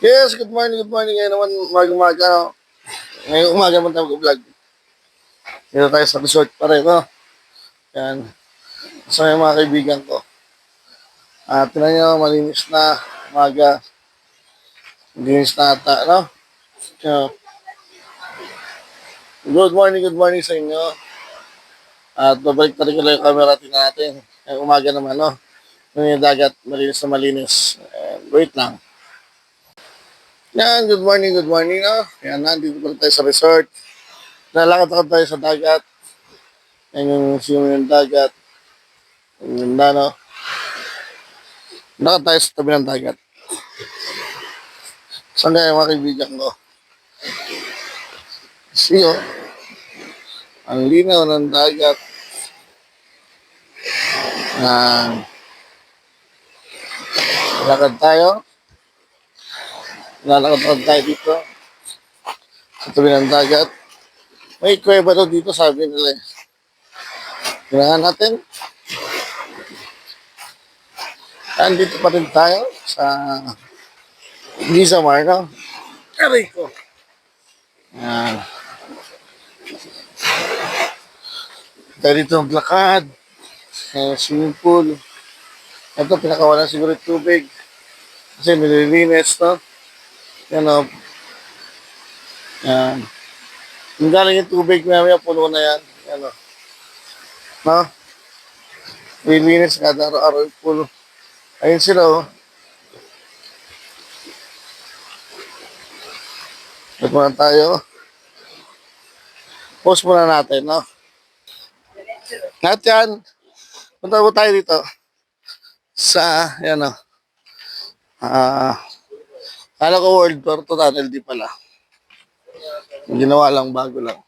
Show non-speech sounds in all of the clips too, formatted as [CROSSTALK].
Yes, good morning, good morning. Ngayon naman, umaga-umaga, no? Ngayong umaga naman tayo mag-vlog. Dito tayo sa resort pa rin, no? Yan. So, yung mga kaibigan ko. At tinan nyo, malinis na umaga. Malinis na ata, no? So, good morning, good morning sa inyo. At babalik na rin ko lang yung camera natin. Ngayong umaga naman, no? Yung dagat, malinis na malinis. And wait lang. Yan, good morning, good morning. No? Yan, nandito pala tayo sa resort. Nalakad-lakad tayo sa dagat. Yan yung swimming ng dagat. Ang ganda, no? Lakad tayo sa tabi ng dagat. Saan kaya mga kaibigan ko? See, oh. Ang linaw ng dagat. Yan. Lakad tayo. Lalakad tayo dito. Sa tabi ng dagat. May kuweba daw dito, sabi nila. eh. Kailangan natin. Andito pa rin tayo sa Giza Marno. Aray ko. Yan. Tayo dito ang lakad. Eh, swimming pool. Ito, pinakawalan siguro tubig. Kasi nililinis, no? Yan o. Yan. Yung galing yung tubig, mamaya puno na yan. Yan o. No? Lilinis kada araw-araw yung puno. Ayun sila o. Ito muna tayo. Post muna natin, no? Lahat yan. Punta po tayo dito. Sa, yan o. Ah, Kala ko World Tour to tunnel, di pala. Ginawa lang, bago lang.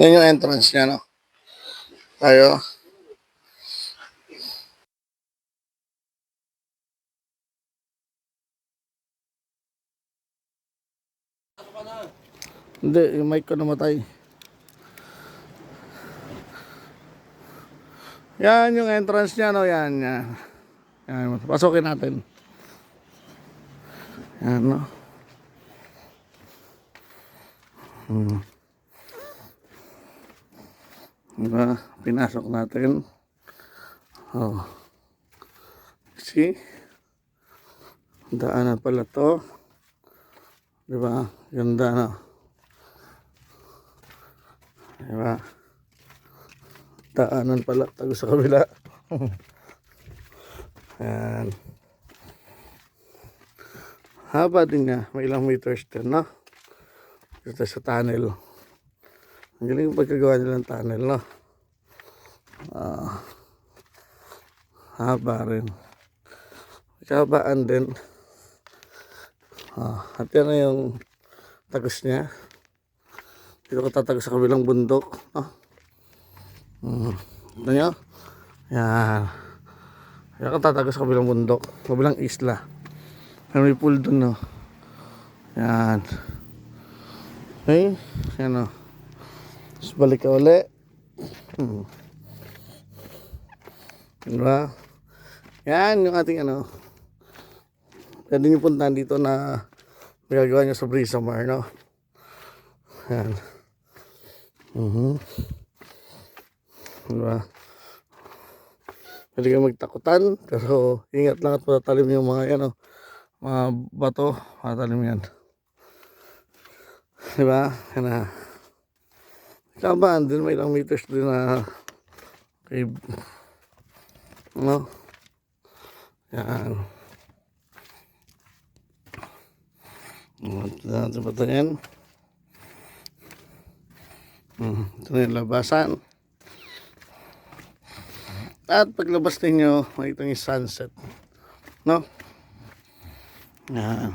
Yan yung entrance niya, no? Tayo. Hindi, yung mic ko namatay. Yan yung entrance niya, no? Yan, yan. Yan, pasukin natin. Yan, no? Hmm. Diba? Pinasok natin. Oh. See? Daanan pala to. Diba? Ganda na. Diba? Daanan pala. Tago sa kabila. [LAUGHS] Ayan. Haba din niya. May ilang meters din, no? Dito sa tunnel. Ang galing yung pagkagawa nila ng tunnel, no? Ah, haba rin. Kabaan din. Ah, at yan na yung tagos niya. Dito ko tatagos sa kabilang bundok, no? Hmm. Ito nyo? Yan. Yan ko tatagos sa kabilang bundok. Kabilang isla. May pool dun, no? Yan. Okay? Yan, no? Tapos balik ka uli. Hmm. Diba? Yan yung ating ano. Pwede nyo puntahan dito na magagawa nyo sa Brisa Mar, no? Yan. Mhm. Diba? Pwede kayo magtakutan, pero ingat lang at matatalim yung mga yan, oh. Mga bato, matalim yan. Diba? Yan na. Kabaan din, may ilang meters din na cave. Ano? Yan. Natin pa ito yan. Hmm, Ito na yung labasan. At paglabas ninyo, makita yung sunset. No? Yan.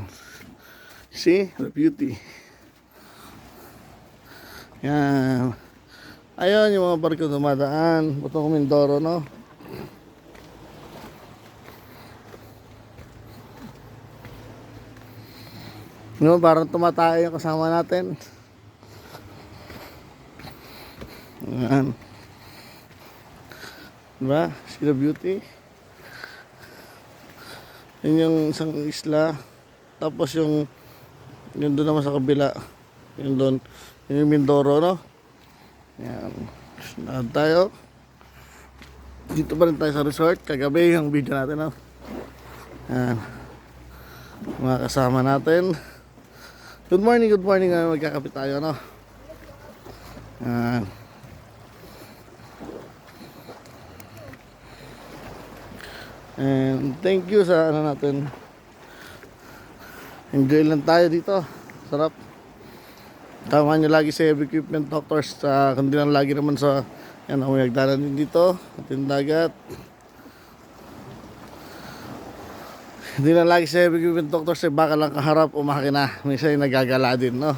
See? The beauty. Yan. Ayun, yung mga barko dumadaan. Butong Mindoro, no? No, parang tumatayo yung kasama natin. Yan. Diba? See beauty? Yun yung isang isla. Tapos yung yun doon naman sa kabila. Yun doon. Yun yung Mindoro, no? Yan. Sunod tayo. Dito pa rin tayo sa resort. Kagabi yung video natin, no? Yan. Mga kasama natin. Good morning, good morning. Ngayon magkakapit tayo, no? Yan. And thank you sa ano natin. Enjoy lang tayo dito. Sarap. Tama nyo lagi sa heavy equipment doctors sa kundi lang lagi naman sa yan ang nagdalan din dito at yung dagat. Hindi na lagi sa heavy equipment doctors eh baka lang kaharap o makina. Minsan yung nagagala din no.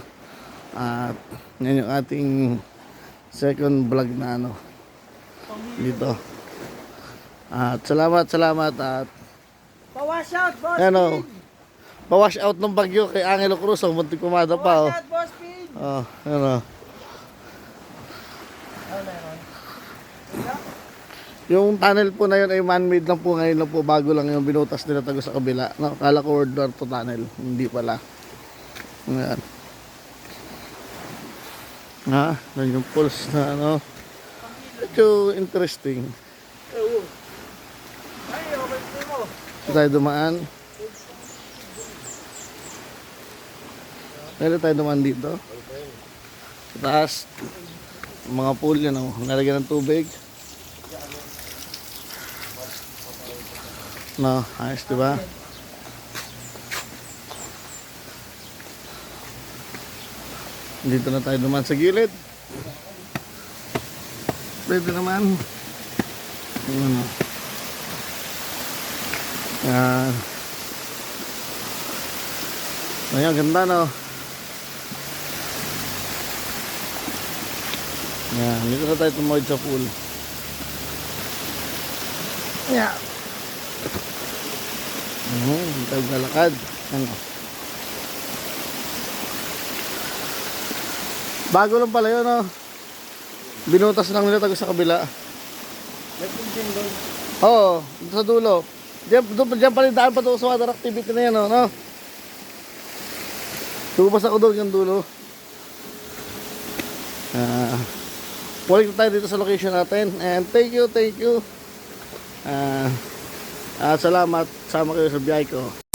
At yan yung ating second vlog na ano dito. At salamat, salamat at Pawash out, boss. ano, pawash out ng bagyo kay Angelo Cruz, oh, muntik pumada pa oh. Pawash out, boss Pin. Oh, ano. Yung tunnel po na yun ay man-made lang po ngayon lang po bago lang yung binutas nila tago sa kabila. No, kala ko World War II tunnel, hindi pala. Ayan. Ha, yan yung pulse na ano. Medyo interesting. Ay, okay po mo. Tayo dumaan? Meron tayo dumaan dito. Sa taas. Mga pool yan oh. Nalagyan ng tubig. No, ayos diba? Dito na tayo dumaan sa gilid. Pwede naman. Ano. Yan. Ayan, ganda no. Yan, dito na tayo tumawid sa pool. Yan. Mhm, dito tayo lalakad. Ano. Bago lang pala yun, no? Binutas lang nila tago sa kabila. Oo, dito sa dulo. Diyan, doon, diyan pa rin daan pa doon sa water activity na yan, no? no? Tumas ako doon yung dulo. Ah, balik tayo dito sa location natin. And thank you, thank you. Ah, at salamat, sama kayo sa biyahe ko.